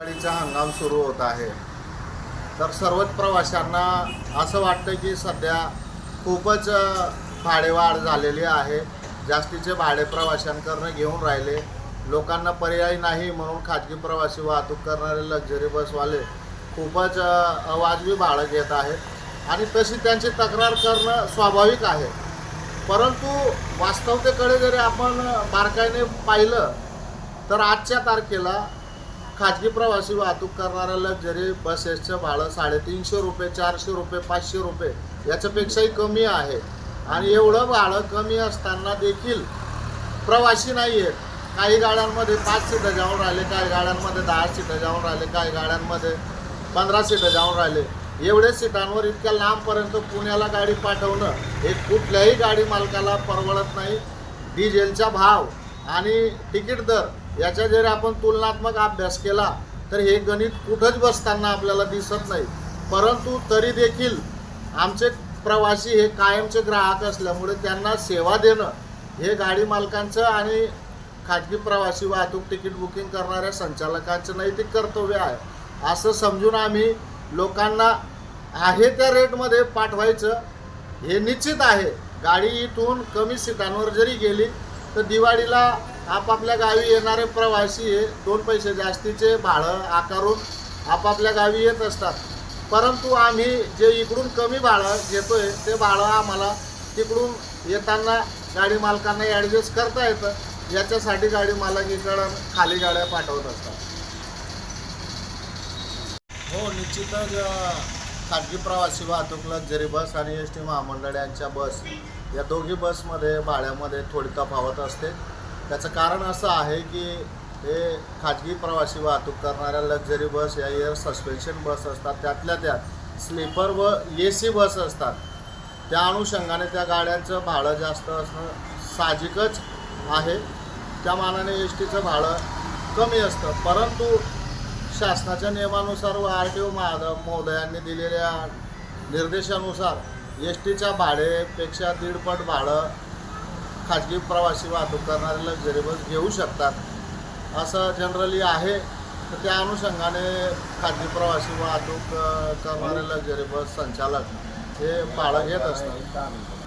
दिवाळीचा हंगाम सुरू होत आहे. तर सर्वच प्रवाशांना असं वाटतं की सध्या खूपच भाडेवाढ झालेली आहे. जास्तीचे भाडे प्रवाशांकडनं घेऊन राहिले. लोकांना पर्याय नाही म्हणून खाजगी प्रवासी वाहतूक करणारे लक्झरी बसवाले खूपच अवाजवी भाडं घेत आहेत. आणि तशी त्यांची तक्रार करणं स्वाभाविक आहे. परंतु वास्तवतेकडे जरी आपण बारकाईने पाहिलं तर आजच्या तारखेला खाजगी प्रवासी वाहतूक करणाऱ्या लक्झरी बसेसचं भाडं साडेतीनशे रुपये चारशे रुपये पाचशे रुपये याच्यापेक्षाही कमी आहे. आणि एवढं भाडं कमी असताना देखील प्रवासी नाही आहेत काही गाड्यांमध्ये पाच सीटं जाऊन राहिले काही गाड्यांमध्ये दहा सीटं जाऊन राहिले काही गाड्यांमध्ये पंधरा सीटं जाऊन राहिले. एवढे सीटांवर इतक्या लांबपर्यंत पुण्याला गाडी पाठवणं हे कुठल्याही गाडी मालकाला परवडत नाही. डिझेलचा भाव आणि तिकीट दर याचा जर आपण तुलनात्मक अभ्यास केला तर हे गणित कुठंच बसताना आपल्याला दिसत नाही. परंतु तरी देखील आमचे प्रवासी हे कायमचे ग्राहक असल्यामुळे त्यांना सेवा देणं हे गाडी मालकांचं आणि खाजगी प्रवासी वाहतूक तिकीट बुकिंग करणाऱ्या संचालकांचं नैतिक कर्तव्य आहे. असं समजून आम्ही लोकांना आहे त्या रेटमध्ये पाठवायचं हे निश्चित आहे. गाडी इथून कमी सीटांवर जरी गेली तर दिवाळीला आपापल्या गावी येणारे प्रवासी हे दोन पैसे जास्तीचे भाडं आकारून आपापल्या गावी येत असतात. परंतु आम्ही जे इकडून कमी भाडं घेतोय ते भाडं आम्हाला तिकडून येताना गाडी मालकांना ॲडजस्ट करता येतं. याच्यासाठी गाडी मालक इकडं खाली गाड्या पाठवत असतात. हो निश्चितच खाजगी प्रवासी वाहतूक लक्झरी बस आणि एस टी महामंडळ यांच्या बस या दोघी बसमध्ये भाड्यामध्ये थोडी तफावत असते. त्याचं कारण असं आहे की हे खाजगी प्रवासी वाहतूक करणाऱ्या लक्झरी बस या एअर सस्पेन्शन बस असतात त्यातल्या त्यात स्लीपर व ए सी बस असतात. त्या अनुषंगाने त्या गाड्यांचं भाडं जास्त असणं साहजिकच आहे. त्या मानाने एस टीचं भाडं कमी असतं. परंतु शासनाच्या नियमानुसार व आर टी ओ महोदयांनी दिलेल्या निर्देशानुसार एस टीच्या भाडेपेक्षा दीडपट भाडं खाजगी प्रवासी वाहतूक करणारे लक्झरी बस घेऊ शकतात. असं जनरली आहे. तर त्या अनुषंगाने खाजगी प्रवासी वाहतूक करणारे लक्झरी बस संचालक हे पाळं घेत असतात.